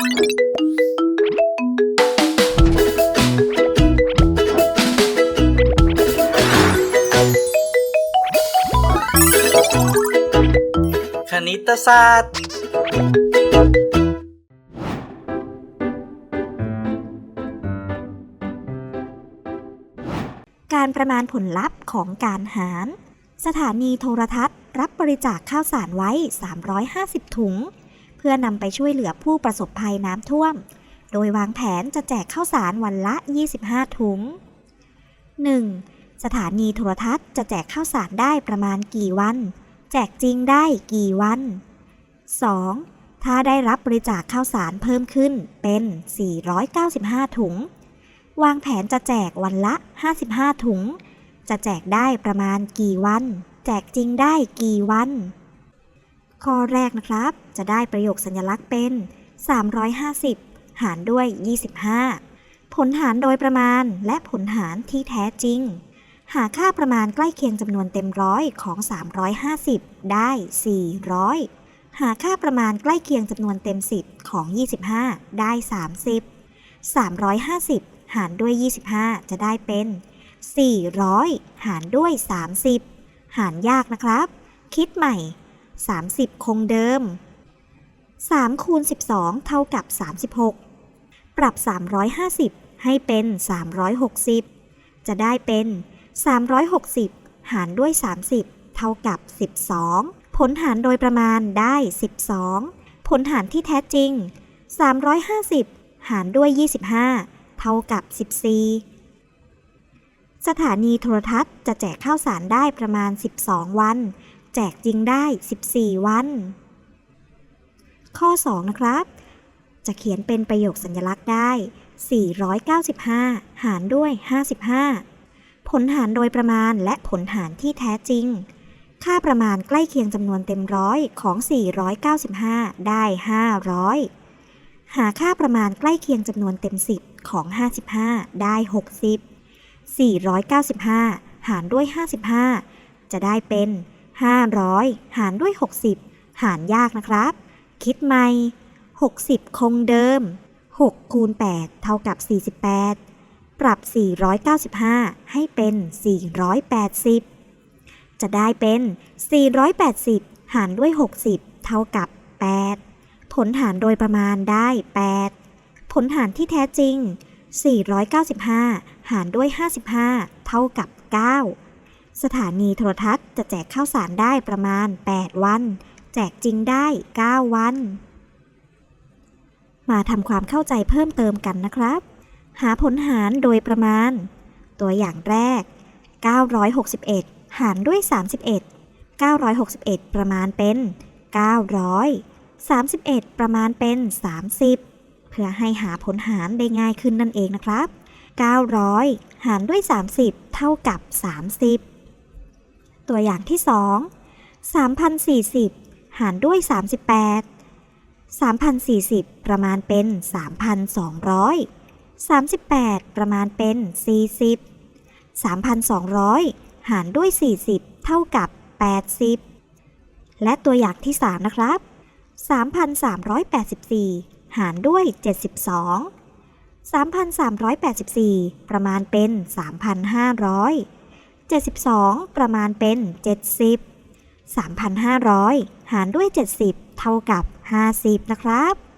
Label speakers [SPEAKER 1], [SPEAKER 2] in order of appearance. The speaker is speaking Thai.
[SPEAKER 1] คณิตศาสตร์
[SPEAKER 2] การประมาณผลลัพธ์ของการหาร สถานีโทรทัศน์ รับบริจาคข้าวสารไว้ 350 ถุง เพื่อนำไปช่วยเหลือผู้ประสบภัยน้ำท่วม โดยวางแผนจะแจกข้าวสารวันละ 25 ถุง 1. สถานีโทรทัศน์จะแจกข้าวสารได้ประมาณกี่วัน แจกจริงได้กี่วัน 2. ถ้าได้รับบริจาคข้าวสารเพิ่มขึ้นเป็น 495 ถุง วางแผนจะแจกวันละ 55 ถุง จะแจกได้ประมาณกี่วัน แจกจริงได้กี่วัน ข้อแรกนะครับ จะได้ประโยคสัญลักษณ์เป็น 350 หารด้วย 25 ผลหารโดยประมาณและผลหารที่แท้จริง หาค่าประมาณใกล้เคียงจำนวนเต็มร้อยของ 350 ได้ 400 หาค่าประมาณใกล้เคียงจำนวนเต็ม 10 ของ 25 ได้ 30 350 หารด้วย 25 จะได้เป็น 400 หารด้วย 30 หารยากนะครับ คิดใหม่ 30 คงเดิม3คูณ12 เท่ากับ 36 ปรับ 350 ให้เป็น 360 จะได้เป็น 360 หารด้วย 30 เท่ากับ 12 ผลหารโดยประมาณได้ 12 ผลหารที่แท้จริง 350 หารด้วย 25 เท่ากับ 14 สถานีโทรทัศน์จะแจกข้าวสารได้ประมาณ 12 วัน แจกจริงได้ 14 วัน ข้อ 2 นะครับ จะเขียนเป็นประโยคสัญลักษณ์ได้ 495 หารด้วย 55 ผลหารโดยประมาณและผลหารที่แท้จริง ค่าประมาณใกล้เคียงจำนวนเต็มร้อยของ 495 ได้ 500 หาค่าประมาณใกล้เคียงจำนวนเต็ม 10 ของ 55 ได้ 60 495 หารด้วย 55 จะได้เป็น 500 หารด้วย 60 หารยากนะครับ คิดใหม่ 60 คงเดิม 6 คูณ 8 เท่ากับ 48 ปรับ 495 ให้เป็น 480 จะได้เป็น 480 หารด้วย 60 เท่ากับ 8 ผลหารโดยประมาณได้ 8 ผลหารที่แท้จริง 495 หารด้วย 55 เท่ากับ 9 สถานีโทรทัศน์จะแจกข้าวสารได้ประมาณ 8 วัน แจกจริงได้ 9 วัน มาทำความเข้าใจเพิ่มเติมกันนะครับ หาผลหารโดยประมาณ ตัวอย่างแรก 961 หารด้วย 31 961 ประมาณเป็น 900 31 ประมาณเป็น 30 เพื่อให้หาผลหารได้ง่ายขึ้นนั่นเองนะครับ 900 หารด้วย 30 เท่ากับ 30 ตัวอย่างที่ 2 3,040 หารด้วย 38 3,040 ประมาณเป็น 3,200 38 ประมาณเป็น 40 3,200 หารด้วย 40 เท่ากับ 80 และตัวอย่างที่ 3 นะครับ 3,384 หารด้วย 72 3,384 ประมาณเป็น 3,500 72 ประมาณเป็น 70 3,500 หารด้วย 70 เท่ากับ 50 นะครับ